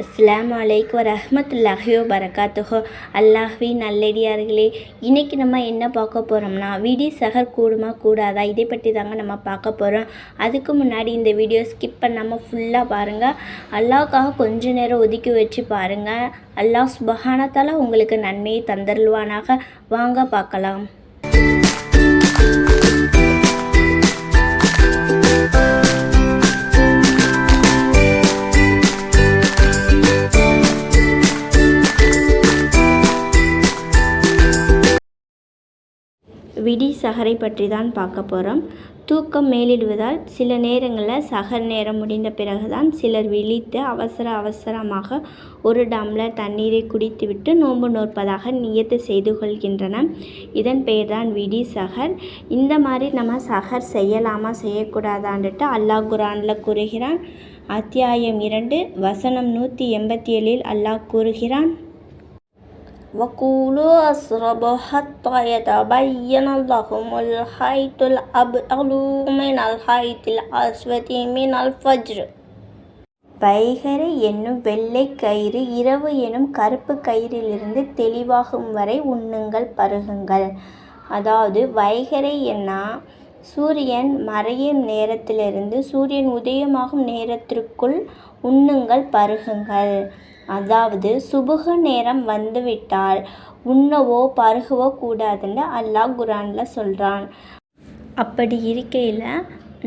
அஸ்லாம் அலைக்கும் வரஹ்மத்துல்லாஹி பரகாத்துஹோ அல்லாஹ்வி நல்லடியார்களே இன்றைக்கி நம்ம என்ன பார்க்க போகிறோம்னா விடி சகர் கூடுமா கூடாதா? இதை பற்றி தாங்க நம்ம பார்க்க போகிறோம் அதுக்கு முன்னாடி இந்த வீடியோ ஸ்கிப் பண்ணாமல் ஃபுல்லாக பாருங்கள் அல்லாவுக்காக கொஞ்ச நேரம் ஒதுக்கி வச்சு பாருங்கள் அல்லாஹ் சுபஹானத்தால உங்களுக்கு நன்மையை தந்தருள்வானாக. வாங்க பார்க்கலாம். விடி சகரை பற்றி தான் பார்க்க போகிறோம் தூக்கம் மேலிடுவதால் சில நேரங்களில் சகர் நேரம் முடிந்த பிறகுதான் சிலர் விழித்து அவசர அவசரமாக ஒரு டம்ளர் தண்ணீரை குடித்துவிட்டு நோன்பு நோற்பதாக நியத்து செய்து கொள்கின்றன இதன் பெயர் தான் விடி சகர். இந்த மாதிரி நம்ம சகர் செய்யலாமா செய்யக்கூடாதான்ட்டு அல்லாஹ் குரானில் கூறுகிறான். அத்தியாயம் இரண்டு வசனம் நூற்றி எண்பத்தி ஏழில் அல்லாஹ் கூறுகிறான். وقولوا أشربوا حتى يتبين لهم الخيط الأبيض من الخيط الأسود من الفجر வைகரை என்னும் வெள்ளை கயிறு இரவு எனும் கருப்பு கயிறிலிருந்து தெளிவாகும் வரை உண்ணுங்கள் பருகுங்கள் அதாவது வைகரை என்ன சூரியன் மறையும் நேரத்திலிருந்து சூரியன் உதயமாகும் நேரத்திற்குள் உண்ணுங்கள் பருகுங்கள். அதாவது சுபுக நேரம் வந்துவிட்டால் உண்ணவோ பருகவோ கூடாதுன்னு அல்லாஹ் குரானில் சொல்கிறான் அப்படி இருக்கையில்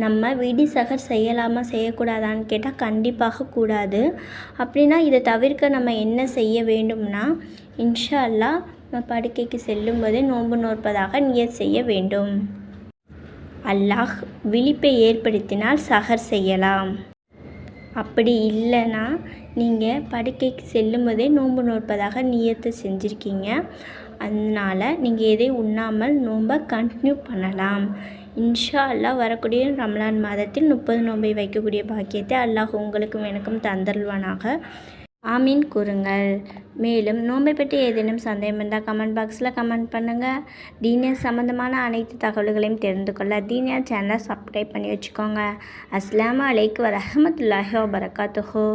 நம்ம விடி சகர் செய்யலாமா செய்யக்கூடாதான்னு கேட்டால் கண்டிப்பாக கூடாது. அப்படின்னா இதை தவிர்க்க நம்ம என்ன செய்ய வேண்டும்னா இன்ஷா அல்லாஹ் நம்ம படுக்கைக்கு செல்லும்போது நோன்பு நோற்பதாக நியர் செய்ய வேண்டும். அல்லாஹ் விழிப்பை ஏற்படுத்தினால் சஹர் செய்யலாம். அப்படி இல்லைன்னா நீங்கள் படுக்கைக்கு செல்லும்போதே நோன்பு நோற்பதாக நியத்தை செஞ்சுருக்கீங்க. அதனால் நீங்கள் எதை உண்ணாமல் நோன்பை கண்டினியூ பண்ணலாம். இன்ஷா அல்லாஹ் வரக்கூடிய ரம்லான் மாதத்தில் முப்பது நோன்பை வைக்கக்கூடிய பாக்கியத்தை அல்லாஹ் உங்களுக்கும் எனக்கும் தந்தல்வனாக ஆமீன் கூறுங்கள். மேலும் நோன்பை பற்றி ஏதேனும் சந்தேகம் இருந்தால் கமெண்ட் பாக்ஸில் கமெண்ட் பண்ணுங்கள் தீனியா சம்மந்தமான அனைத்து தகவல்களையும் தெரிந்து கொள்ள தீனியா சேனலை சப்ஸ்கிரைப் பண்ணி வச்சுக்கோங்க. அஸ்லாம் அலைக்கு வரமத்துல்லாஹி வபரகாத்துஹூ.